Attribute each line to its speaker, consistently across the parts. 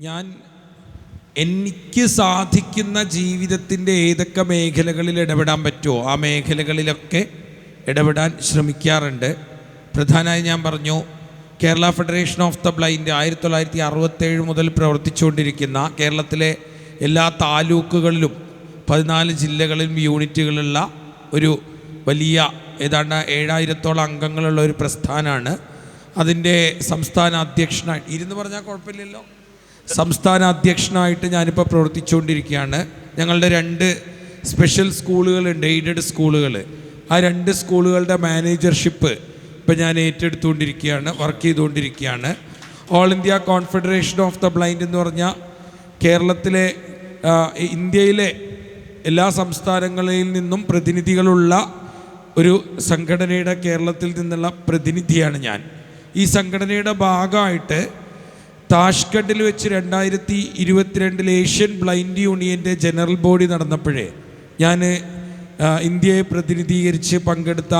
Speaker 1: ഞാൻ എനിക്ക് സാധിക്കുന്ന ജീവിതത്തിന്റെ ഏതൊക്കെ മേഖലകളിൽ ഇടപെടാൻ പറ്റുമോ? ആ മേഖലകളിലൊക്കെ ഇടപെടാൻ ശ്രമിക്കാറുണ്ട്. പ്രധാനമായി ഞാൻ പറഞ്ഞു Kerala federation of the blind ആയിരത്തി തൊള്ളായിരത്തി അറുപത്തേഴ് മുതൽ പ്രവർത്തിച്ചുകൊണ്ടിരിക്കുന്ന കേരളത്തിലെ എല്ലാ താലൂക്കുകളിലും പതിനാല് ജില്ലകളിലും യൂണിറ്റുകളുള്ള ഒരു വലിയ ഏതാണ്ട് ഏഴായിരത്തോളം അംഗങ്ങളുള്ള ഒരു പ്രസ്ഥാനമാണ് അതിന്റെ സംസ്ഥാന അധ്യക്ഷനായി ഇരുന്ന് പറഞ്ഞാൽ കുഴപ്പമില്ലല്ലോ. സംസ്ഥാന അധ്യക്ഷനായിട്ട് ഞാനിപ്പോൾ പ്രവർത്തിച്ചുകൊണ്ടിരിക്കുകയാണ്. ഞങ്ങളുടെ രണ്ട് സ്പെഷ്യൽ സ്കൂളുകളുണ്ട് എയ്ഡഡ് സ്കൂളുകൾ ആ രണ്ട് സ്കൂളുകളുടെ മാനേജർഷിപ്പ് ഇപ്പം ഞാൻ ഏറ്റെടുത്തുകൊണ്ടിരിക്കുകയാണ് വർക്ക് ചെയ്തുകൊണ്ടിരിക്കുകയാണ്. All India confederation of the blind എന്ന് പറഞ്ഞാൽ കേരളത്തിലെ ഇന്ത്യയിലെ എല്ലാ സംസ്ഥാനങ്ങളിൽ നിന്നും പ്രതിനിധികളുള്ള ഒരു സംഘടനയുടെ കേരളത്തിൽ നിന്നുള്ള പ്രതിനിധിയാണ് ഞാൻ. ഈ സംഘടനയുടെ ഭാഗമായിട്ട് താഷ്കണ്ടിൽ വെച്ച് രണ്ടായിരത്തി ഇരുപത്തിരണ്ടിൽ ഏഷ്യൻ ബ്ലൈൻഡ് യൂണിയന്റെ ജനറൽ ബോഡി നടന്നപ്പോഴേ ഞാൻ ഇന്ത്യയെ പ്രതിനിധീകരിച്ച് പങ്കെടുത്ത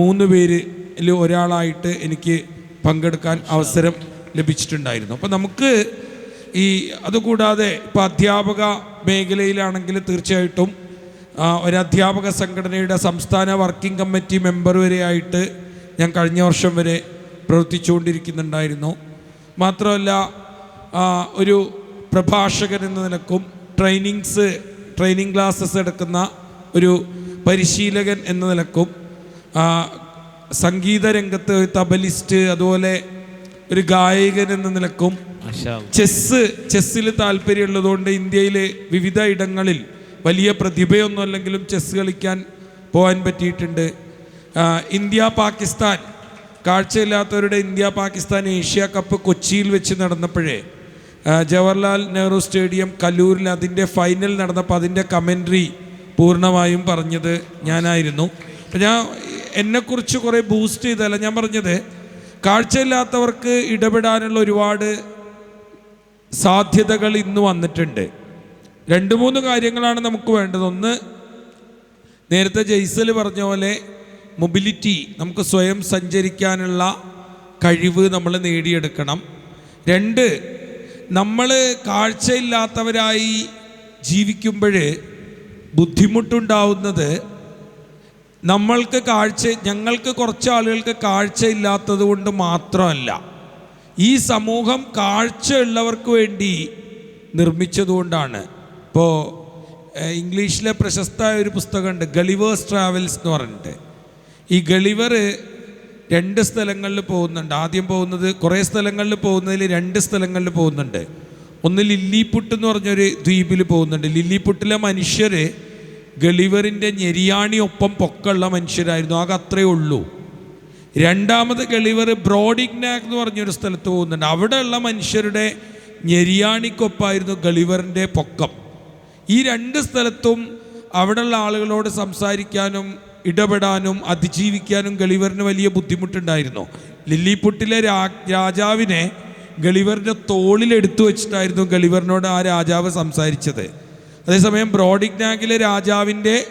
Speaker 1: മൂന്ന് പേരിൽ ഒരാളായിട്ട് എനിക്ക് പങ്കെടുക്കാൻ അവസരം ലഭിച്ചിട്ടുണ്ടായിരുന്നു. അപ്പോൾ നമുക്ക് ഈ അതുകൂടാതെ ഇപ്പോൾ അധ്യാപക മേഖലയിലാണെങ്കിൽ തീർച്ചയായിട്ടും ഒരധ്യാപക സംഘടനയുടെ സംസ്ഥാന വർക്കിംഗ് കമ്മിറ്റി മെമ്പർ വരെയായിട്ട് ഞാൻ കഴിഞ്ഞ വർഷം വരെ പ്രവർത്തിച്ചുകൊണ്ടിരിക്കുന്നുണ്ടായിരുന്നു. മാത്രമല്ല ഒരു പ്രഭാഷകൻ എന്ന നിലക്കും ട്രെയിനിങ്സ് ട്രെയിനിങ് ക്ലാസ്സസ് എടുക്കുന്ന ഒരു പരിശീലകൻ എന്ന നിലക്കും സംഗീത രംഗത്ത് ഒരു തബലിസ്റ്റ് അതുപോലെ ഒരു ഗായകൻ എന്ന നിലക്കും ചെസ് ചെസ്സിൽ താല്പര്യമുള്ളതുകൊണ്ട് ഇന്ത്യയിലെ വിവിധ ഇടങ്ങളിൽ വലിയ പ്രതിഭയൊന്നും അല്ലെങ്കിലും ചെസ്സ് കളിക്കാൻ പോകാൻ പറ്റിയിട്ടുണ്ട്. ഇന്ത്യ പാകിസ്ഥാൻ കാഴ്ചയില്ലാത്തവരുടെ ഇന്ത്യ പാകിസ്ഥാൻ ഏഷ്യ കപ്പ് കൊച്ചിയിൽ വെച്ച് നടന്നപ്പോഴേ ജവഹർലാൽ നെഹ്റു സ്റ്റേഡിയം കല്ലൂരിൽ അതിന്റെ ഫൈനൽ നടന്നപ്പോൾ അതിന്റെ കമൻട്രി പൂർണമായും പറഞ്ഞത് ഞാനായിരുന്നു. അപ്പം ഞാൻ എന്നെക്കുറിച്ച് കുറേ ബൂസ്റ്റ് ചെയ്തല്ല ഞാൻ പറഞ്ഞത് കാഴ്ചയില്ലാത്തവർക്ക് ഇടപെടാനുള്ള ഒരുപാട് സാധ്യതകൾ ഇന്ന് വന്നിട്ടുണ്ട്. രണ്ട് മൂന്ന് കാര്യങ്ങളാണ് നമുക്ക് വേണ്ടത്. ഒന്ന് നേരത്തെ ജയ്സൽ പറഞ്ഞ പോലെ മൊബിലിറ്റി നമുക്ക് സ്വയം സഞ്ചരിക്കാനുള്ള കഴിവ് നമ്മൾ നേടിയെടുക്കണം. രണ്ട് നമ്മൾ കാഴ്ചയില്ലാത്തവരായി ജീവിക്കുമ്പോൾ ബുദ്ധിമുട്ടുണ്ടാവുന്നത് നമ്മൾക്ക് കാഴ്ച ഞങ്ങൾക്ക് കുറച്ച് ആളുകൾക്ക് കാഴ്ചയില്ലാത്തത് കൊണ്ട് മാത്രമല്ല ഈ സമൂഹം കാഴ്ചയുള്ളവർക്ക് വേണ്ടി നിർമ്മിച്ചതുകൊണ്ടാണ് ഇപ്പോൾ ഇംഗ്ലീഷിലെ പ്രശസ്തമായ ഒരു പുസ്തകമുണ്ട് ഗളിവേഴ്സ് ട്രാവൽസ് എന്ന് പറഞ്ഞിട്ട്. ഈ ഗളിവർ രണ്ട് സ്ഥലങ്ങളിൽ പോകുന്നുണ്ട്. ആദ്യം പോകുന്നത് കുറേ സ്ഥലങ്ങളിൽ പോകുന്നതിൽ രണ്ട് സ്ഥലങ്ങളിൽ പോകുന്നുണ്ട്. ഒന്ന് ലില്ലിപുട്ട് എന്ന് പറഞ്ഞൊരു ദ്വീപിൽ പോകുന്നുണ്ട്. ലില്ലിപുട്ടിലെ മനുഷ്യർ ഗളിവറിന്റെ ഞെരിയാണിയൊപ്പം പൊക്കമുള്ള മനുഷ്യരായിരുന്നു. ആകെ അത്രയേ ഉള്ളൂ. രണ്ടാമത് ഗളിവർ ബ്രോഡിഗ്നാഗ് എന്ന് പറഞ്ഞൊരു സ്ഥലത്ത് പോകുന്നുണ്ട്. അവിടെയുള്ള മനുഷ്യരുടെ ഞെരിയാണിക്കൊപ്പമായിരുന്നു ഗളിവറിന്റെ പൊക്കം. ഈ രണ്ട് സ്ഥലത്തും അവിടെയുള്ള ആളുകളോട് സംസാരിക്കാനും ഇടപെടാനും അതിജീവിക്കാനും ഗളിവറിന് വലിയ ബുദ്ധിമുട്ടുണ്ടായിരുന്നു. ലില്ലിപുട്ടിലെ രാജാവിനെ ഗളിവറിന്റെ തോളിലെടുത്തു വെച്ചിട്ടായിരുന്നു ഗളിവറിനോട് ആ രാജാവ് സംസാരിച്ചത്. അതേസമയം ബ്രോഡിഗ്നാഗിലെ രാജാവിന്റെ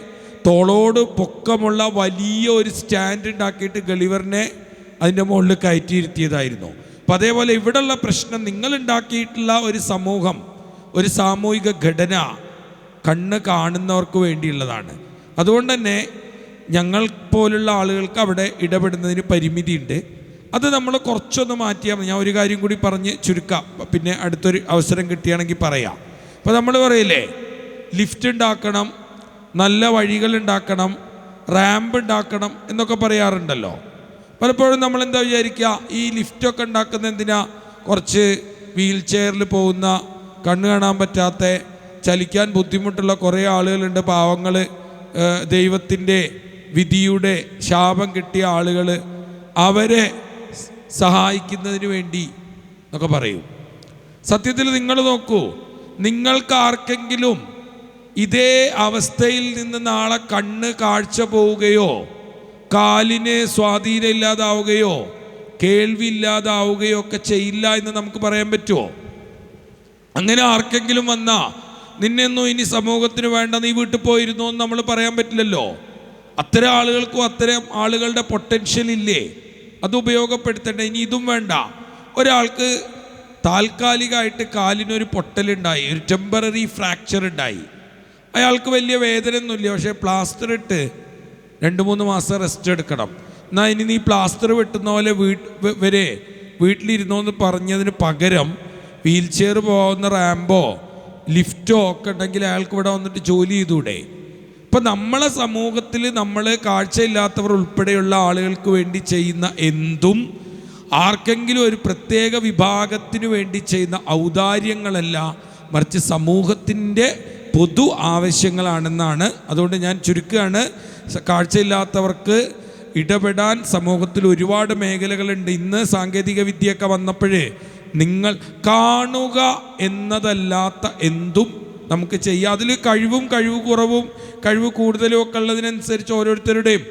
Speaker 1: തോളോട് പൊക്കമുള്ള വലിയ ഒരു സ്റ്റാൻഡ് ഉണ്ടാക്കിയിട്ട് ഗളിവറിനെ അതിന്റെ മുകളിൽ കയറ്റിയിരുത്തിയതായിരുന്നു. അപ്പം അതേപോലെ ഇവിടെയുള്ള പ്രശ്നം നിങ്ങളുണ്ടാക്കിയിട്ടുള്ള ഒരു സമൂഹം ഒരു സാമൂഹിക ഘടന കണ്ണ് കാണുന്നവർക്ക് വേണ്ടിയുള്ളതാണ്. അതുകൊണ്ട് തന്നെ ഞങ്ങൾ പോലുള്ള ആളുകൾക്ക് അവിടെ ഇടപെടുന്നതിന് പരിമിതിയുണ്ട്. അത് നമ്മൾ കുറച്ചൊന്ന് മാറ്റിയാൽ ഞാൻ ഒരു കാര്യം കൂടി പറഞ്ഞ് ചുരുക്കാം. പിന്നെ അടുത്തൊരു അവസരം കിട്ടിയാണെങ്കിൽ പറയാം. അപ്പോൾ നമ്മൾ പറയില്ലേ? ലിഫ്റ്റ് ഉണ്ടാക്കണം നല്ല വഴികൾ ഉണ്ടാക്കണം റാമ്പ് ഉണ്ടാക്കണം എന്നൊക്കെ പറയാറുണ്ടല്ലോ. പലപ്പോഴും നമ്മൾ എന്താ വിചാരിക്കുക? ഈ ലിഫ്റ്റൊക്കെ ഉണ്ടാക്കുന്ന എന്തിനാ? കുറച്ച് വീൽ ചെയറിൽ പോകുന്ന കണ്ണ് കാണാൻ പറ്റാത്ത ചലിക്കാൻ ബുദ്ധിമുട്ടുള്ള കുറേ ആളുകളുണ്ട്. പാവങ്ങൾ ദൈവത്തിന്റെ വിധിയുടെ ശാപം കിട്ടിയ ആളുകൾ അവരെ സഹായിക്കുന്നതിന് വേണ്ടി എന്നൊക്കെ പറയും. സത്യത്തിൽ നിങ്ങൾ നോക്കൂ നിങ്ങൾക്ക് ആർക്കെങ്കിലും ഇതേ അവസ്ഥയിൽ നിന്ന് നാളെ കണ്ണ് കാഴ്ച പോവുകയോ കാലിന് സ്വാധീനം ഇല്ലാതാവുകയോ കേൾവി ഇല്ലാതാവുകയോ ഒക്കെ ചെയ്യില്ല എന്ന് നമുക്ക് പറയാൻ പറ്റുമോ? അങ്ങനെ ആർക്കെങ്കിലും വന്നാ നിന്നെയൊന്നും ഇനി സമൂഹത്തിന് വേണ്ട നീ വീട്ടിൽ പോയിരുന്നു എന്ന് നമ്മൾ പറയാൻ പറ്റില്ലല്ലോ. അത്തരം ആളുകൾക്കും അത്തരം ആളുകളുടെ പൊട്ടൻഷ്യൽ ഇല്ലേ? അത് ഉപയോഗപ്പെടുത്തേണ്ട. ഇനി ഇതും വേണ്ട. ഒരാൾക്ക് താൽക്കാലികമായിട്ട് കാലിനൊരു പൊട്ടലുണ്ടായി. ഒരു ടെമ്പററി ഫ്രാക്ചർ ഉണ്ടായി. അയാൾക്ക് വലിയ വേദനയൊന്നുമില്ല. പക്ഷേ പ്ലാസ്റ്റർ ഇട്ട് രണ്ട് മൂന്ന് മാസം റെസ്റ്റ് എടുക്കണം. എന്നാൽ ഇനി നീ പ്ലാസ്റ്റർ വെട്ടുന്ന പോലെ വീട്ട് വരെ വീട്ടിലിരുന്നോ എന്ന് പറഞ്ഞതിന് പകരം വീൽ ചെയർ പോകുന്ന റാമ്പോ ലിഫ്റ്റോ ഒക്കെ ഉണ്ടെങ്കിൽ അയാൾക്ക് ഇവിടെ വന്നിട്ട് ജോലി ചെയ്തൂടെ? ഇപ്പം നമ്മളെ സമൂഹത്തിൽ നമ്മൾ കാഴ്ചയില്ലാത്തവർ ഉൾപ്പെടെയുള്ള ആളുകൾക്ക് വേണ്ടി ചെയ്യുന്ന എന്തും ആർക്കെങ്കിലും ഒരു പ്രത്യേക വിഭാഗത്തിന് വേണ്ടി ചെയ്യുന്ന ഔദാര്യങ്ങളല്ല മറിച്ച് സമൂഹത്തിന്റെ പൊതു ആവശ്യങ്ങളാണെന്നാണ്. അതുകൊണ്ട് ഞാൻ ചുരുക്കുകയാണ്. കാഴ്ചയില്ലാത്തവർക്ക് ഇടപെടാൻ സമൂഹത്തിൽ ഒരുപാട് മേഖലകളുണ്ട്. ഇന്ന് സാങ്കേതിക വിദ്യയൊക്കെ വന്നപ്പോഴേ നിങ്ങൾ കാണുക എന്നതല്ലാത്ത എന്തും നമുക്ക് ചെയ്യാം. അതിൽ കഴിവും കഴിവ് കുറവും കഴിവ് കൂടുതലും ഒക്കെ ഉള്ളതിനനുസരിച്ച് ഓരോരുത്തരുടെയും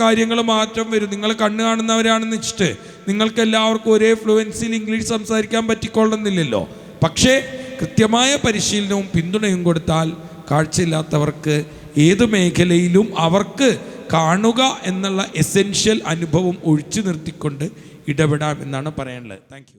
Speaker 1: കാര്യങ്ങൾ മാറ്റം വരും. നിങ്ങൾ കണ്ണ് കാണുന്നവരാണെന്ന് വെച്ചിട്ട് നിങ്ങൾക്ക് എല്ലാവർക്കും ഒരേ ഫ്ലുവൻസിയിൽ ഇംഗ്ലീഷ് സംസാരിക്കാൻ പറ്റിക്കൊള്ളുന്നില്ലല്ലോ പക്ഷേ കൃത്യമായ പരിശീലനവും പിന്തുണയും കൊടുത്താൽ കാഴ്ചയില്ലാത്തവർക്ക് ഏത് മേഖലയിലും അവർക്ക് കാണുക എന്നുള്ള എസെൻഷ്യൽ അനുഭവം ഒഴിച്ചു നിർത്തിക്കൊണ്ട് ഇടപെടാം എന്നാണ് പറയാനുള്ളത്. താങ്ക്